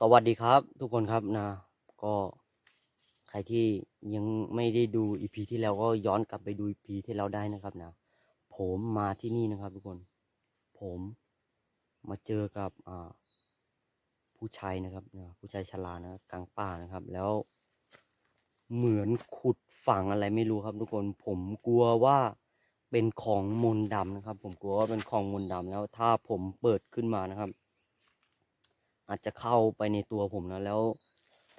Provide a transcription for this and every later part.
สวัสดีครับ ทุกคนครับนะ ก็ใครที่ยังไม่ได้ดูอีพีที่แล้วก็ย้อนกลับไปดูอีพีที่แล้วได้นะครับนะ ผมมาที่นี่นะครับ ทุกคน ผมมาเจอกับอ่าผู้ชายนะครับนะผู้ชายชรานะกลางป่านะครับ แล้วเหมือนขุดฝังอะไรไม่รู้ครับ ทุกคนผมกลัวว่าเป็นของมนต์ดำนะครับ ผมกลัวว่าเป็นของมนต์ดำแล้ว ถ้าผมเปิดขึ้นมานะครับ อาจจะเข้าไปในตัวผมนะแล้ว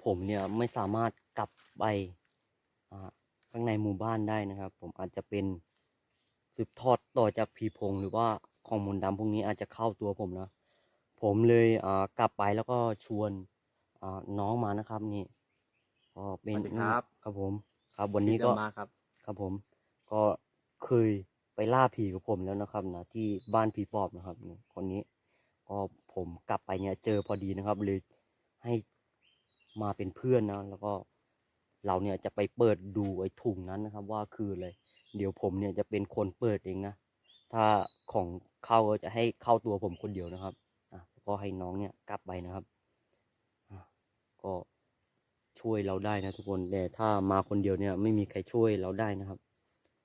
ผมเนี่ยไม่สามารถกลับไปอ่าข้างในหมู่บ้านได้นะครับ ผมอาจจะเป็นสืบทอดต่อจากผีโพงหรือว่าของมนต์ดำพวกนี้อาจจะเข้าตัวผมนะ ผมเลยอ่ากลับไปแล้วก็ชวนอ่าน้องมานะครับนี่ก็เป็นสวัสดีครับครับผม ครับวันนี้ก็ชื่อเดิมมาครับ ครับผม ก็เคยไปล่าผีกับผมแล้วนะครับนะที่บ้านผีปอบนะครับนี่คนนี้ ก็ผมกลับไปเนี่ยเจอพอดีนะครับเลยให้มาเป็นเพื่อนนะ แล้วก็เราเนี่ยจะไปเปิดดูไอ้ถุงนั้นนะครับ ว่าคืออะไรเดี๋ยวผมเนี่ยจะเป็นคนเปิดเองนะ ถ้าของเข้าจะให้เข้าตัวผมคนเดียวนะครับอะก็ให้น้องเนี่ยกลับไปนะครับอะก็ช่วยเราได้นะทุกคนแต่ถ้ามาคนเดียวเนี่ยไม่มีใครช่วยเราได้นะครับ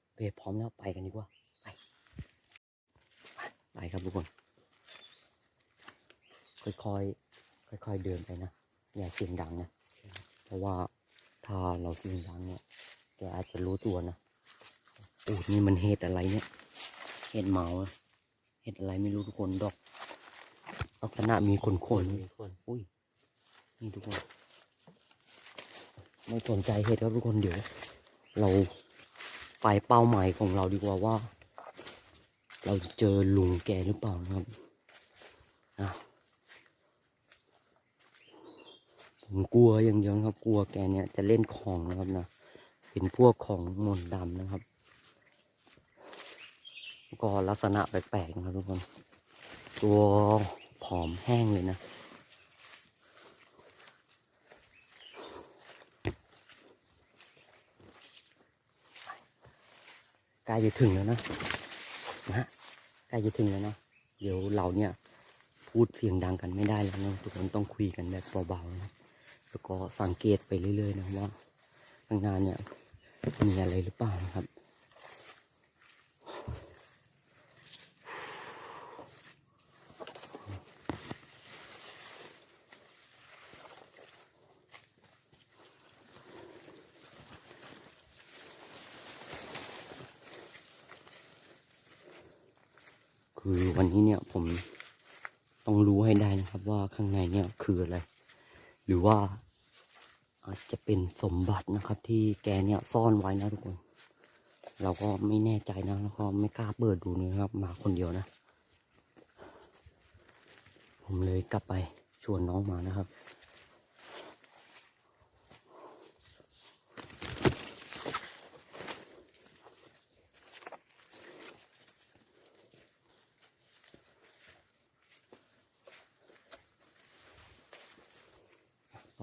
โอเคพร้อมแล้วไปกันดีกว่า ไป ไปครับทุกคน ค่อยๆค่อยๆเดินไปนะอย่าเสียงดังนะเพราะว่าถ้าเราเสียงดังเนี่ยแกอาจจะรู้ตัวนะโอ้นี่มันเห็ดอะไรเนี่ย เห็ดเหมาอะเห็ดอะไรไม่รู้ทุกคนดอกลักษณะมีขนขนๆมีคนอุ้ยนี่ทุกคนไม่สนใจเห็ดครับทุกคนเดี๋ยว เราไปเป้าหมายของเราดีกว่าว่า เราจะเจอลุงแกหรือเปล่านะครับอะ ผมกลัวอย่างเดียวครับ กลัวแกเนี่ยจะเล่นของนะครับนะเป็นพวกของมนต์ดำนะครับ ก็ลักษณะแปลกๆนะครับทุกคน ตัวผอมแห้งเลยนะใกล้จะถึงแล้วนะนะฮะใกล้จะถึงแล้วนะเดี๋ยวเราเนี่ยพูดเสียงดังกันไม่ได้แล้วนะทุกคนต้องคุยกันแบบเบาๆนะ แล้วก็สังเกตไปเรื่อยๆนะว่าข้างหน้าเนี่ยมีอะไรหรือเปล่านะครับคือวันนี้เนี่ยผมต้องรู้ให้ได้นะครับว่าข้างในเนี่ยคืออะไร หรือว่าอาจจะเป็นสมบัตินะครับ ที่แกเนี่ยซ่อนไว้นะทุกคน เราก็ไม่แน่ใจนะแล้วก็ไม่กล้าเปิดดูนะครับ มาคนเดียวนะ ผมเลยกลับไปชวนน้องมานะครับ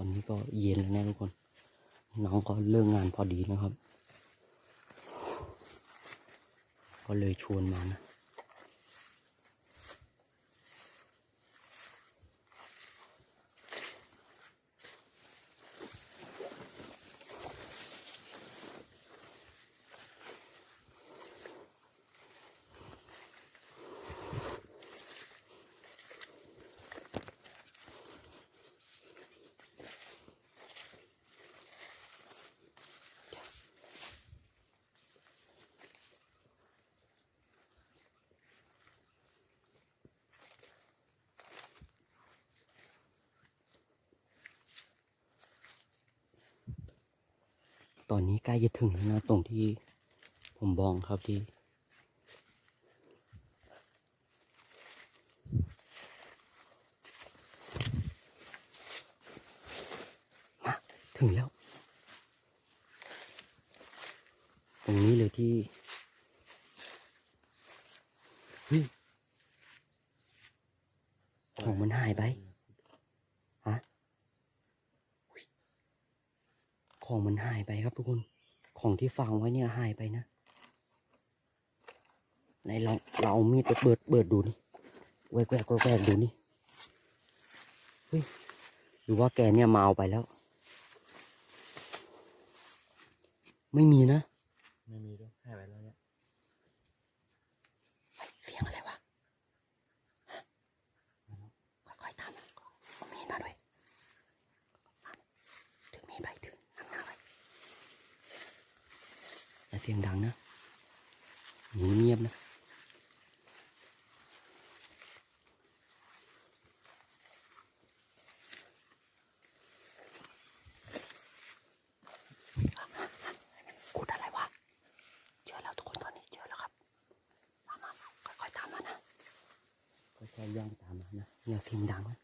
อนนี้ก็เย็นแล้วนะทุกคน น้องก็เลิกงานพอดีนะครับ ก็เลยชวนมานะ ตอนนี้ใกล้จะถึงแล้วนะ ตรงที่ผมบองครับที่มาถึงแล้ว ตรงนี้เลยที่เฮ้ยของมันหายไป ฮะอุ๊ย ของมันหายไปครับทุกคน ของที่ฝังไว้เนี่ยหายไปนะไหนเราเราเอามีดไปเปิดเปิดดูนี่แหวกแหวกแหวกวกดูนี่เฮ้ยหรือว่าแกเนี่ยมาเอาไปแล้ว ไม่มีนะ ไม่มีด้วยหายไปแล้วเนี่ย เสียงอะไรวะฮะค่อยๆตามมาเอามีดมาด้วยถือมีดไปถือนั่งหน้าไปอย่าเสียงดังนะหูเงียบนะ ขุดอะไรวะ เจอแล้วทุกคนตอนนี้เจอแล้วครับมามามาค่อยๆตามมานะ ค่อ ยๆย่องตามมานะอย่าเสียงดังนะ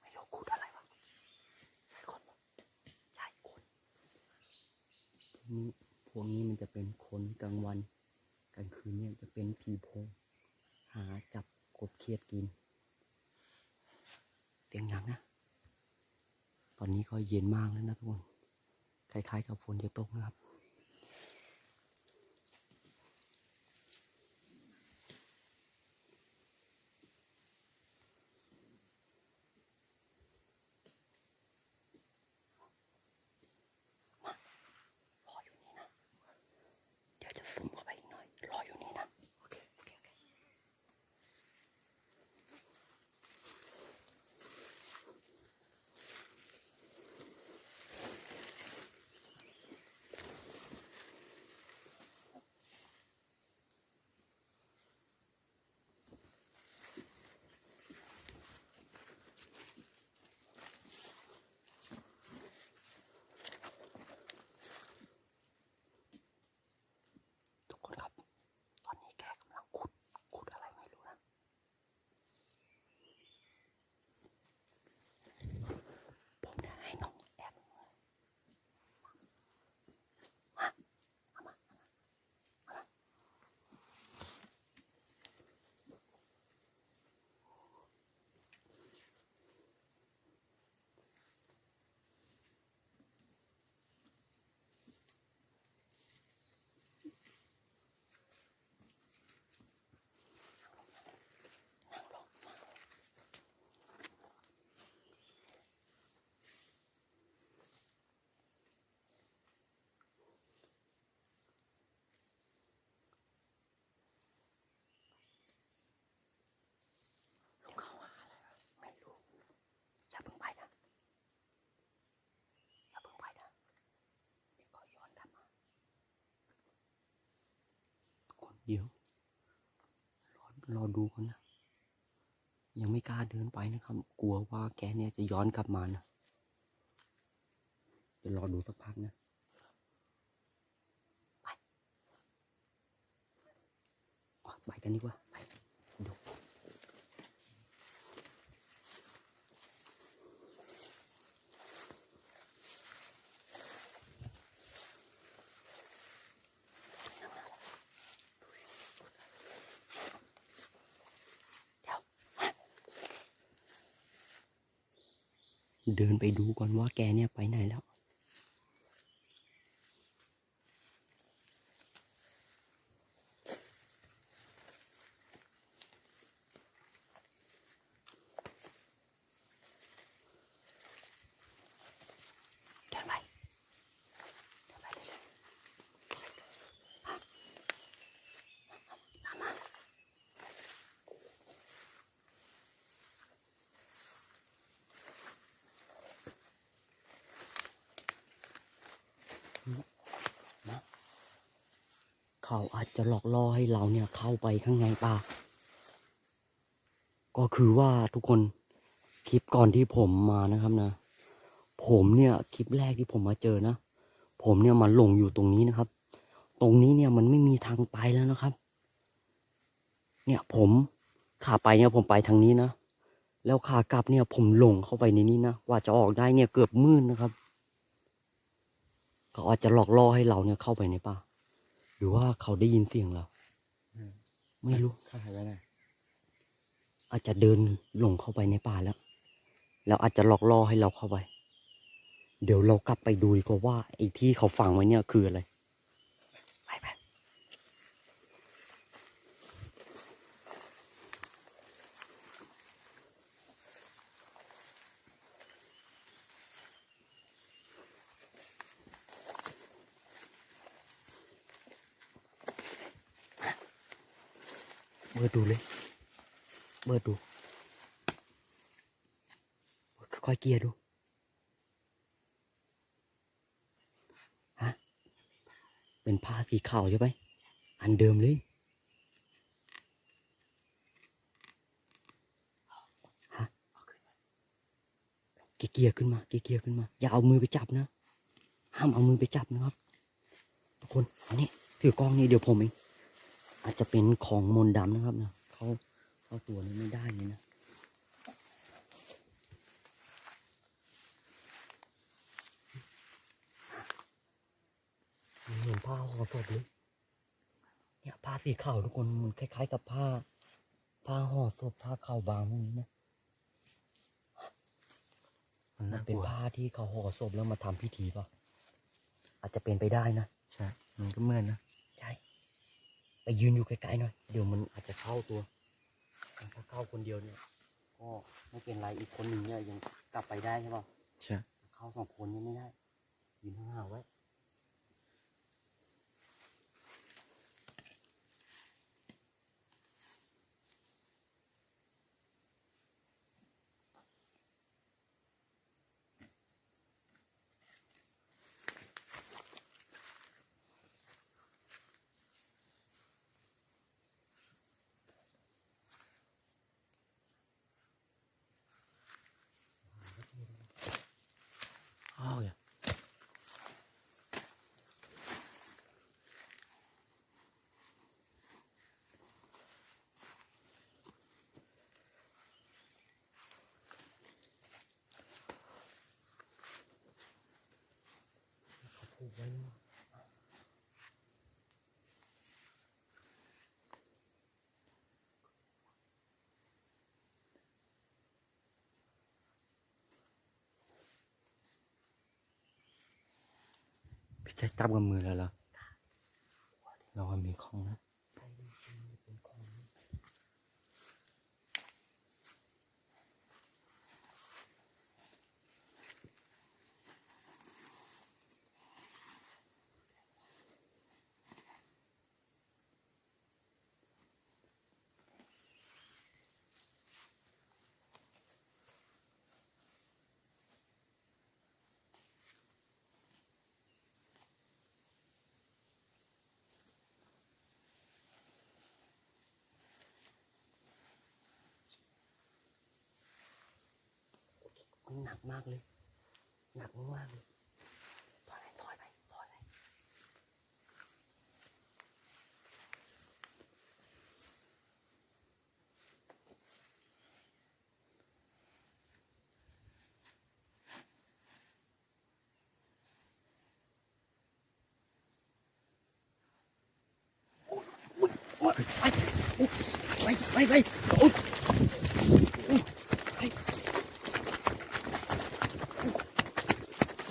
ไม่รู้ขุดอะไรวะใช่คนปะใช่คนนี่พ วกนี้มันจะเป็นคนกลางวันกลางคืนเนี่ยจะเป็นผีโพงหาจับกบเคียดกิน เตียงยังนะ ตอนนี้ก็เย็นมากแล้วนะทุกคน คล้ายๆกับฝนจะตกนะครับ เดี๋ยวรอรอดูก่อนนะ ยังไม่กล้าเดินไปนะครับ กลัวว่าแกเนี่ยจะย้อนกลับมานะเดี๋ยวรอดูสักพักนะไปไปกันดีกว่า เดินไปดูก่อนว่าแกเนี่ยไปไหนแล้ว เดินไป เดินไปเรื่อยๆอะตามมานะ เขาอาจจะหลอกล่อให้เราเนี่ยเข้าไปข้างในป่า ก็คือว่าทุกคนคลิปก่อนที่ผมมานะครับนะ ผมเนี่ยคลิปแรกที่ผมมาเจอนะ ผมเนี่ยมาหลงอยู่ตรงนี้นะครับ ตรงนี้เนี่ยมันไม่มีทางไปแล้วนะครับ เนี่ยผมขาไปเนี่ยผมไปทางนี้นะ แล้วขากลับเนี่ยผมหลงเข้าไปในนี้นะกว่าจะออกได้เนี่ยเกือบมืดนะครับ เขาอาจจะหลอกล่อให้เราเนี่ยเข้าไปในป่า หรือว่าเขาได้ยินเสียงเรา ไม่รู้ข้าหายไปไหนอาจจะเดินหลงเข้าไปในป่าแล้ว แล้วอาจจะหลอกล่อให้เราเข้าไป เดี๋ยวเรากลับไปดูดีกว่าว่าไอ้ที่เขาฝังไว้เนี่ยคืออะไร เบิดดูเลยเบิดดูค่อยเกียร์ดูฮะเป็นผ้าสีขาวใช่ไหมอันเดิมเลยฮะเกียร์ขึ้นมาเกียร์ขึ้นมา อย่าเอามือไปจับนะ ห้ามเอามือไปจับนะครับ ทุกคนอันนี้ถือกล้องนี่เดี๋ยวผมเอง อาจจะเป็นของมนต์ดำนะครับนะเขาเข้าตัวนี้ไม่ได้เลยนะเหมือนผ้าห่อศพเลยเนี่ยผ้าสีขาวทุกคนมันคล้าย ๆ กับผ้า ผ้าห่อศพผ้าขาวบางพวกนี้นะมันมัน่านกเป็นลัวผ้าที่เขาห่อศพแล้วมาทำพิธีป่ะอาจจะเป็นไปได้นะใช่มันก็เหมือนนะใช่ ไปยืนอยู่ไกลๆหน่อย เดี๋ยวมันอาจจะเข้าตัวถ้าเข้าคนเดียวเนี่ยก็ไม่เป็นไรอีกคนหนึ่งเนี่ยยังกลับไปได้ใช่ป่ะใช่เข้าสองคนยังไม่ได้ยืนห่างๆไว้ พี่แจ็คจับกับมือแล้วเหรอเราว่ามีของนะ มันหนักมากเลย หนักมากเลยถอยไปถอยไปถอยไปไปไปไปโอ๊ย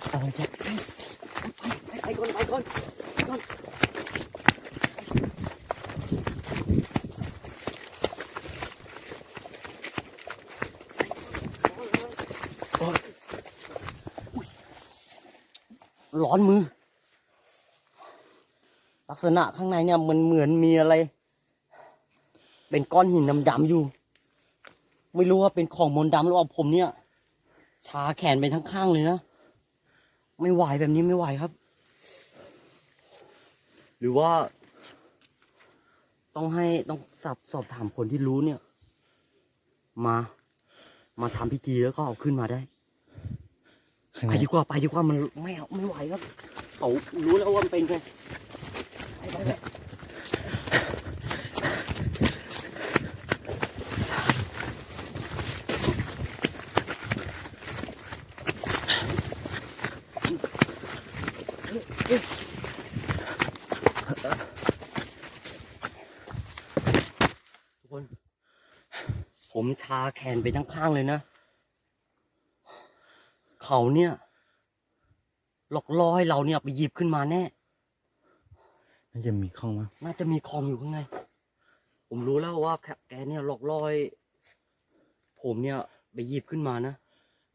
เอาแจ็คไป ไปไปก่อนร้อนมือ ลักษณะข้างในเนี่ยมันเหมือนมีอะไร เป็นก้อนหินดำๆอยู่ ไม่รู้ว่าเป็นของมนต์ดำหรือเปล่าผมเนี่ย ชาแขนไปทั้งข้างเลยนะ ไม่ไหวแบบนี้ไม่ไหวครับ หรือว่า ต้องให้ต้องสับสอบถามคนที่รู้เนี่ย มา มาทำพิธีแล้วก็เอาขึ้นมาได้ข้างไปในดีกว่าไปดีกว่ามันไม่เอาไม่ไหวครับเขารู้แล้วว่ามันเป็นไงไปไปไป ผมชาแขนไปทั้งข้างเลยนะ เขาเนี่ย หลอกล่อให้เราเนี่ยไปหยิบขึ้นมาแน่ น่าจะมีข้องมั้งน่าจะมีคอมอยู่ข้างใน ผมรู้แล้วว่าแกแกเนี่ยหลอกล่อให้ผมเนี่ยไปหยิบขึ้นมานะ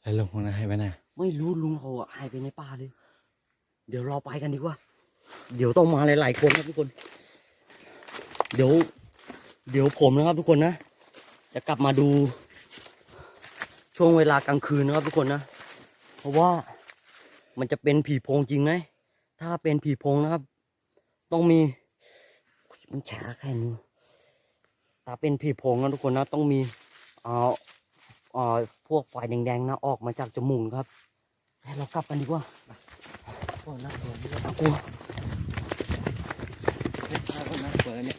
แล้วลุงคนนั้นให้ไปไหนไม่รู้ลุงเขาอะหายไปในป่าเลย เดี๋ยวเราไปกันดีกว่า เดี๋ยวต้องมาหลายๆคนครับทุกคน เดี๋ยว เดี๋ยวผมนะครับทุกคนนะ จะกลับมาดูช่วงเวลากลางคืนนะครับทุกคนนะ เพราะว่ามันจะเป็นผีโพงจริงไหมถ้าเป็นผีโพงนะครับ ต้องมีมันแฉะแค่นี้ถ้าเป็นผีโพงนะทุกคนนะ ต้องมีเอ่อเอ่อพวกไฟแดงๆนะออกมาจากจมูกครับให้เรากลับกันดีกว่าโอ้น่ากลัวน่ากลัวน่ากลัวเนี่ย